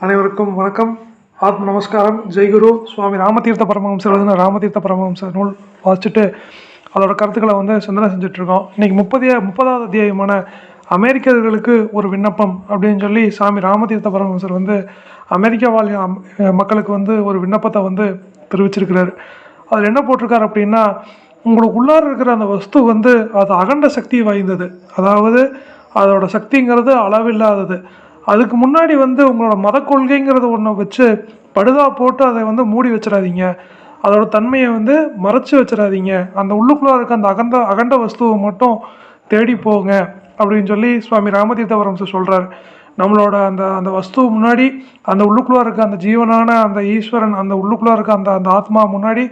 அனைவருக்கும் வணக்கம். ஆத்ம நமஸ்காரம். ஜெய்குரு சுவாமி ராமதீர்த்த பரமஹம்சர் எழுதின ராமதீர்த்த பரமஹம்சர் நூல் வாசிச்சுட்டு அதோட கருத்துக்களை வந்து சிந்தனை செஞ்சுட்ருக்கோம். இன்றைக்கி முப்பதிய முப்பதாவது அத்தியாயமான அமெரிக்கர்களுக்கு ஒரு விண்ணப்பம் அப்படின்னு சொல்லி சாமி ராமதீர்த்த பரமஹம்சர் வந்து அமெரிக்கா வாழ் அம்- மக்களுக்கு வந்து ஒரு விண்ணப்பத்தை வந்து தெரிவிச்சிருக்கிறார். அதில் என்ன போட்டிருக்கார் அப்படின்னா உங்களுக்கு உள்ளார இருக்கிற அந்த வஸ்து வந்து அது அகண்ட சக்தி வாய்ந்தது. அதாவது அதோட சக்திங்கிறது அளவில்லாதது. அதுக்கு முன்னாடி வந்து உங்களோட மத கொள்கைங்கிறத ஒன்று வச்சு படுதா போட்டு அதை வந்து மூடி வச்சிடாதீங்க. அதோட தன்மையை வந்து மறைச்சி வச்சிடாதீங்க. அந்த உள்ளுக்குள்ளே இருக்க அந்த அகந்த அகண்ட வஸ்துவை மட்டும் தேடி போங்க அப்படின்னு சொல்லி சுவாமி ராமதீர்த்த பரமசர் சொல்கிறார் நம்மளோட அந்த அந்த வஸ்து முன்னாடி அந்த உள்ளுக்குள்ளே இருக்க அந்த ஜீவனான அந்த ஈஸ்வரன் அந்த உள்ளுக்குள்ளே இருக்க அந்த அந்த ஆத்மா முன்னாடி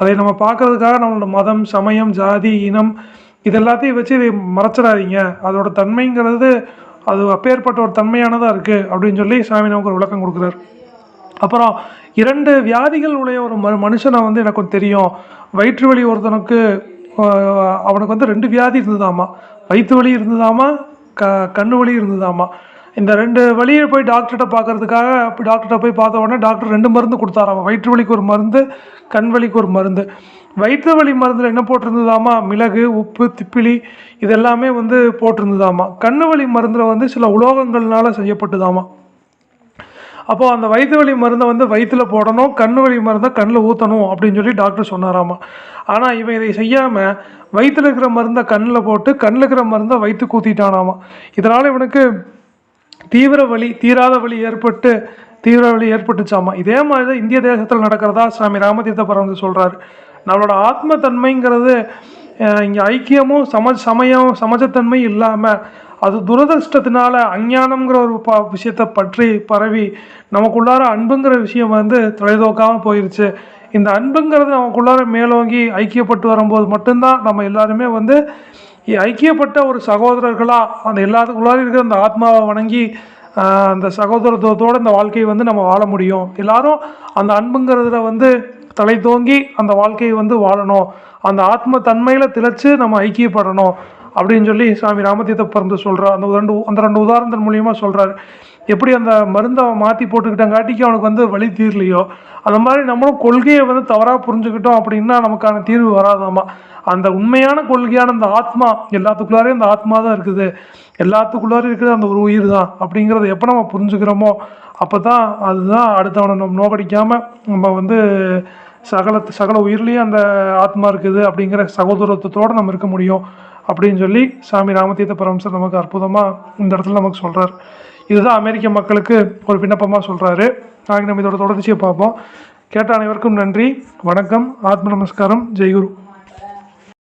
அதை நம்ம பார்க்கறதுக்காக நம்மளோட மதம் சமயம் ஜாதி இனம் இது எல்லாத்தையும் வச்சு இதை மறைச்சிடாதீங்க. அதோட தன்மைங்கிறது அது அப்பேற்பட்ட ஒரு தன்மையானதாக இருக்குது அப்படின்னு சொல்லி சாமி நமக்கு ஒரு விளக்கம் கொடுக்குறாரு. அப்புறம் இரண்டு வியாதிகள் உடைய ஒரு ம மனுஷனை வந்து எனக்கு தெரியும். வயிற்று வலி ஒருத்தனுக்கு அவனுக்கு வந்து ரெண்டு வியாதி இருந்ததாமா? வயிற்று வலி இருந்ததாமா? க கண்ணு வலி இருந்ததாமா? இந்த ரெண்டு வழியை போய் டாக்டர்கிட்ட பார்க்கறதுக்காக இப்போ டாக்டர்கிட்ட போய் பார்த்த உடனே டாக்டர் ரெண்டு மருந்து கொடுத்தாராம். வயிற்று வலிக்கு ஒரு மருந்து கண் வலிக்கு ஒரு மருந்து. வயிற்று வலி மருந்தில் என்ன போட்டிருந்ததாமா மிளகு உப்பு திப்பிலி இதெல்லாமே வந்து போட்டிருந்ததாமா கண்ணு வலி மருந்தில் வந்து சில உலோகங்கள்னால செய்யப்பட்டுதாமா அப்போ அந்த வயிற்று வலி மருந்தை வந்து வயிற்றில் போடணும் கண்ணு வலி மருந்தை கண்ணில் ஊற்றணும் அப்படின்னு சொல்லி டாக்டர் சொன்னாராமா ஆனால் இவன் இதை செய்யாமல் வயிற்றில் இருக்கிற மருந்தை கண்ணில் போட்டு கண்ணில் இருக்கிற மருந்தை வயிற்றுக்கு கூத்திட்டானாமா இதனால் இவனுக்கு தீவிர வலி தீராத வலி ஏற்பட்டு தீவிர வலி ஏற்பட்டுச்சாமா இதே மாதிரி தான் இந்திய தேசத்தில் நடக்கிறதா சாமி ராமதீர்த்த பரமந்து சொல்கிறாரு நம்மளோட ஆத்ம தன்மைங்கிறது இங்கே ஐக்கியமும் சம சமயம் சமஜத்தன்மை இல்லாமல் அது துரதிருஷ்டத்தினால அஞ்ஞானம்ங்கிற ஒரு ப விஷயத்தை பற்றி பரவி நமக்குள்ளார அன்புங்கிற விஷயம் வந்து தொலைதோக்காமல் போயிடுச்சு இந்த அன்புங்கிறது நமக்குள்ளார மேலோங்கி ஐக்கியப்பட்டு வரும்போது மட்டும்தான் நம்ம எல்லாருமே வந்து ஐக்கியப்பட்ட ஒரு சகோதரர்களாக அந்த எல்லாத்துக்குள்ளார இருக்கிற அந்த ஆத்மாவை வணங்கி அந்த சகோதரத்துவத்தோடு இந்த வாழ்க்கையை வந்து நம்ம வாழ முடியும். எல்லாரும் அந்த அன்புங்கிறதுல வந்து தலை தோங்கி அந்த வாழ்க்கையை வந்து வாழணும். அந்த ஆத்ம தன்மையில் திளைச்சு நம்ம ஐக்கியப்படணும் அப்படின்னு சொல்லி சாமி ராமதீர்த்த பிறந்து சொல்கிறார் அந்த ரெண்டு அந்த ரெண்டு உதாரணத்தின் மூலியமாக சொல்கிறாரு எப்படி அந்த மருந்தை அவன் மாற்றி போட்டுக்கிட்டங்காட்டிக்கு அவனுக்கு வந்து வழி தீரலையோ? அந்த மாதிரி நம்மளும் கொள்கையை வந்து தவறாக புரிஞ்சுக்கிட்டோம் அப்படின்னா நமக்கான தீர்வு வராதாமா? அந்த உண்மையான கொள்கையான அந்த ஆத்மா எல்லாத்துக்குள்ளாரையும் அந்த ஆத்மா தான் இருக்குது. எல்லாத்துக்குள்ளாரையும் இருக்குது அந்த ஒரு உயிர் தான். அப்படிங்கிறத எப்போ நம்ம புரிஞ்சுக்கிறோமோ அப்போ தான் அதுதான் அடுத்தவனை நம்ம நோக்கடிக்காமல் நம்ம வந்து சகல சகல உயிர்லேயும் அந்த ஆத்மா இருக்குது அப்படிங்கிற சகோதரத்துவத்தோடு நம்ம இருக்க முடியும் அப்படின்னு சொல்லி சாமி ராமதீர்த்த பரமசர் நமக்கு அற்புதமாக இந்த இடத்துல நமக்கு சொல்கிறார் இதுதான் அமெரிக்க மக்களுக்கு ஒரு விண்ணப்பமாக சொல்கிறாரு நாங்கள் நம்ம இதோட தொடர்ச்சியை பார்ப்போம். கேட்ட அனைவருக்கும் நன்றி. வணக்கம். ஆத்ம நமஸ்காரம். ஜெய்குரு.